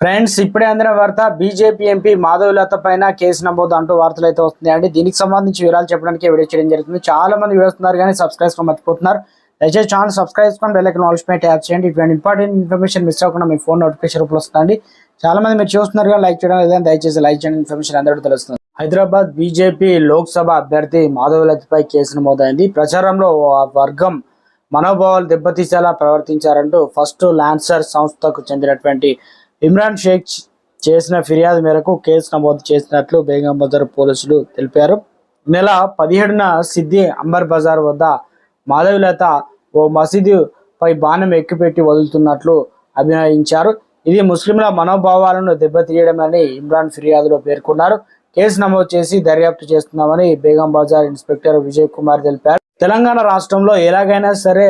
Friends ఇప్పుడే అందిన వార్త బీజేపీ ఎంపీ మాధవలత పైన కేసు నమోదు అంటూ వార్తలు అయితే వస్తున్నాయండి. దీనికి సంబంధించి వివరాలు చెప్పడానికి వీడియో చేయడం జరుగుతుంది. చాలా మంది వేస్తున్నారు కానీ సబ్స్క్రైబ్ చేసుకో మర్చిపోతున్నారు. దయచేసి ఛానల్ సబ్స్క్రైబ్ చేసుకొని బెల్లైకన్ ఆల్స్ పై ట్యాప్ చేయండి. ఇటువంటి ఇంపార్టెంట్ ఇన్ఫర్మేషన్ మిస్ అవ్వకుండా మీ ఫోన్ నోటిఫికేషన్ రూపంలో వస్తుంది చాలా మంది మీరు చూస్తున్నారు కానీ లైక్ చేయడం లేదని దయచేసి లైక్ చేయండి. ఇన్ఫర్మేషన్ అందరూ తెలుస్తుంది. హైదరాబాద్ బీజేపీ లోక్సభ అభ్యర్థి మాధవలతపై కేసు నమోదైంది. ప్రచారంలో ఆ వర్గం మనోభావాలు దెబ్బతీసేలా ప్రవర్తించారంటూ ఫస్ట్ లాన్సర్ సంస్థకు చెందినటువంటి ఇమ్రాన్ షేక్ చేసిన ఫిర్యాదు మేరకు కేసు నమోదు చేసినట్లు బేగం బజార్ పోలీసులు తెలిపారు. నెల పదిహేడున సిద్ది అంబర్ బజార్ వద్ద మాధవిలత ఓ మసీదు పై బాణం ఎక్కిపెట్టి వదులుతున్నట్లు అభినయించారు. ఇది ముస్లింల మనోభావాలను దెబ్బతీయడమని ఇమ్రాన్ ఫిర్యాదులో పేర్కొన్నారు. కేసు నమోదు చేసి దర్యాప్తు చేస్తున్నామని బేగం బజార్ ఇన్స్పెక్టర్ విజయ్ కుమార్ తెలిపారు. తెలంగాణ రాష్ట్రంలో ఎలాగైనా సరే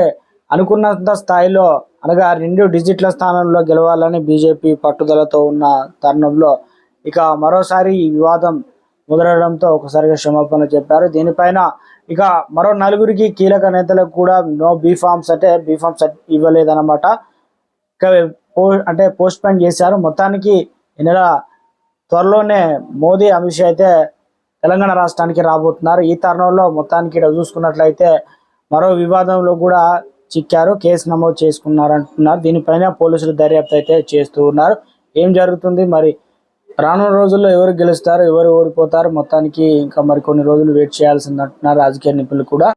అనుకున్నంత స్థాయిలో అనగా రెండు డిజిట్ల స్థానంలో గెలవాలని బీజేపీ పట్టుదలతో ఉన్న తరుణంలో ఇక మరోసారి ఈ వివాదం ముదరడంతో ఒకసారిగా క్షమాపణ చెప్పారు. దీనిపైన ఇక మరో నలుగురికి కీలక నేతలకు కూడా నో బీఫామ్స్ అంటే బీఫామ్స్ ఇవ్వలేదన్నమాట. ఇక అంటే పోస్ట్ పోన్ చేశారు. మొత్తానికి ఈ నెల త్వరలోనే మోదీ అమిత్ షా అయితే తెలంగాణ రాష్ట్రానికి రాబోతున్నారు. ఈ తరుణంలో మొత్తానికి ఇక్కడ చూసుకున్నట్లయితే మరో వివాదంలో కూడా చిక్కారు కేసు నమోదు చేసుకున్నారు అంటున్నారు దీనిపైన పోలీసులు దర్యాప్తు అయితే చేస్తూ ఉన్నారు. ఏం జరుగుతుంది? మరి రానున్న రోజుల్లో ఎవరు గెలుస్తారు? ఎవరు ఓడిపోతారు? మొత్తానికి ఇంకా మరి కొన్ని రోజులు వెయిట్ చేయాల్సింది అంటున్నారు రాజకీయ నిపుణులు కూడా.